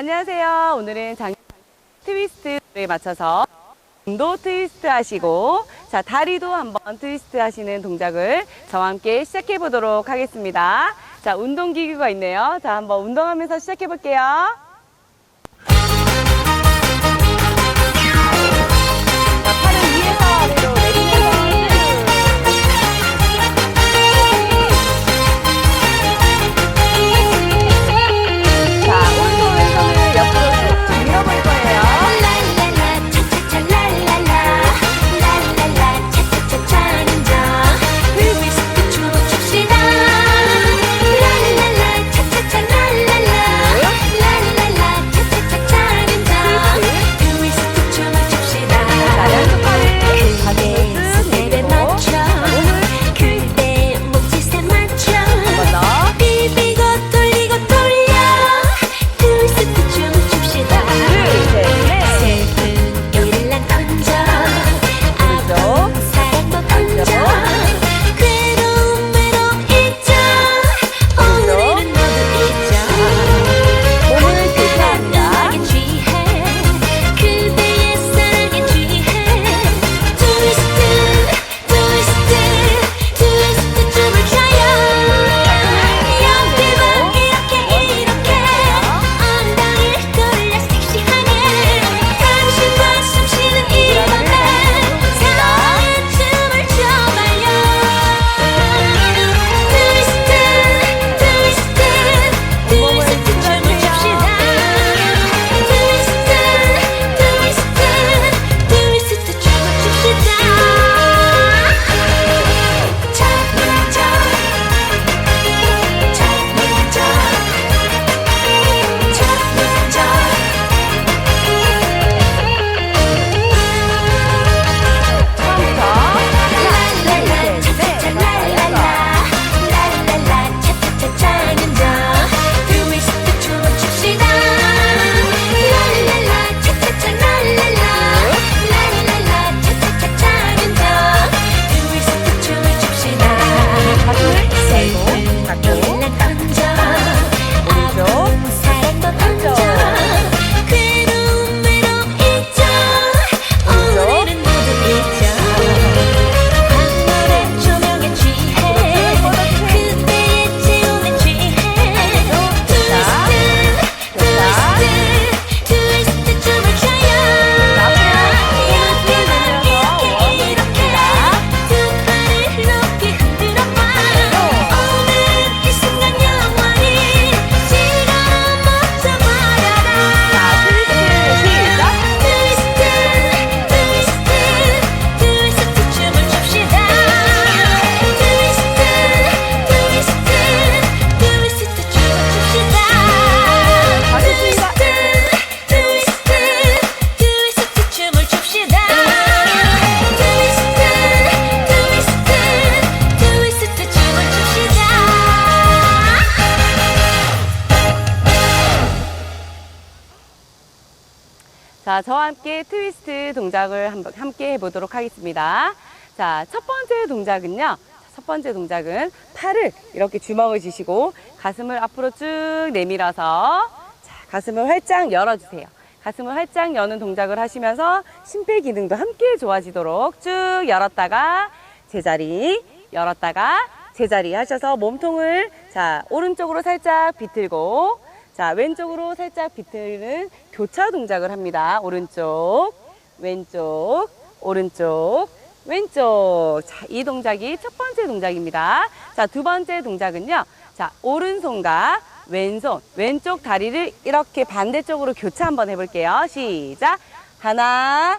안녕하세요. 오늘은 장 트위스트에 맞춰서 도 트위스트 하시고 자 다리도 한번 트위스트 하시는 동작을 저와 함께 시작해 보도록 하겠습니다. 자 운동 기구가 있네요. 자 한번 운동하면서 시작해 볼게요. 자, 저와 함께 트위스트 동작을 한번 함께 해보도록 하겠습니다. 자, 첫 번째 동작은요. 자, 첫 번째 동작은 팔을 이렇게 주먹을 쥐시고 가슴을 앞으로 쭉 내밀어서 자, 가슴을 활짝 열어주세요. 가슴을 활짝 여는 동작을 하시면서 심폐 기능도 함께 좋아지도록 쭉 열었다가 제자리, 열었다가 제자리 하셔서 몸통을 자, 오른쪽으로 살짝 비틀고 자, 왼쪽으로 살짝 비틀는 교차 동작을 합니다. 오른쪽, 왼쪽, 오른쪽, 왼쪽. 자, 이 동작이 첫 번째 동작입니다. 자, 두 번째 동작은요. 자, 오른손과 왼손, 왼쪽 다리를 이렇게 반대쪽으로 교차 한번 해볼게요. 시작. 하나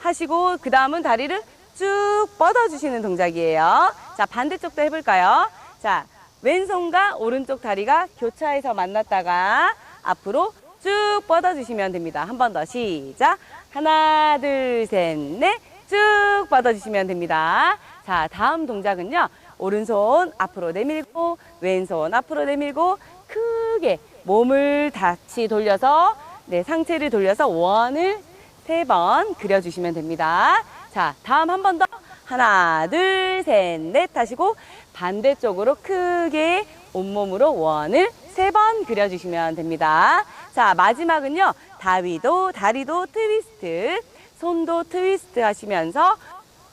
하시고, 그 다음은 다리를 쭉 뻗어주시는 동작이에요. 자, 반대쪽도 해볼까요? 자, 왼손과 오른쪽 다리가 교차해서 만났다가 앞으로 쭉 뻗어주시면 됩니다. 한 번 더 시작. 하나, 둘, 셋, 넷. 쭉 뻗어주시면 됩니다. 자, 다음 동작은요. 오른손 앞으로 내밀고, 왼손 앞으로 내밀고, 크게 몸을 다치 돌려서, 네, 상체를 돌려서 원을 세 번 그려주시면 됩니다. 자, 다음 한 번 더. 하나, 둘, 셋, 넷 하시고 반대쪽으로 크게 온몸으로 원을 세 번 그려주시면 됩니다. 자, 마지막은요. 다위도, 다리도 트위스트, 손도 트위스트 하시면서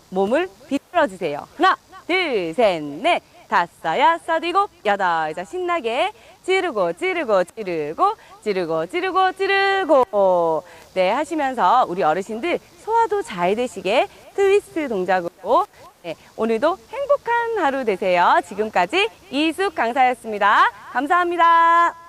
몸을 비틀어 주세요. 하나, 둘, 셋, 넷, 다섯, 여섯, 일곱, 여덟. 자, 신나게 찌르고, 찌르고, 찌르고, 찌르고, 찌르고, 찌르고. 네, 하시면서 우리 어르신들 소화도 잘 되시게 트위스트 동작으로 네, 오늘도 행복한 하루 되세요. 지금까지 이숙 강사였습니다. 감사합니다.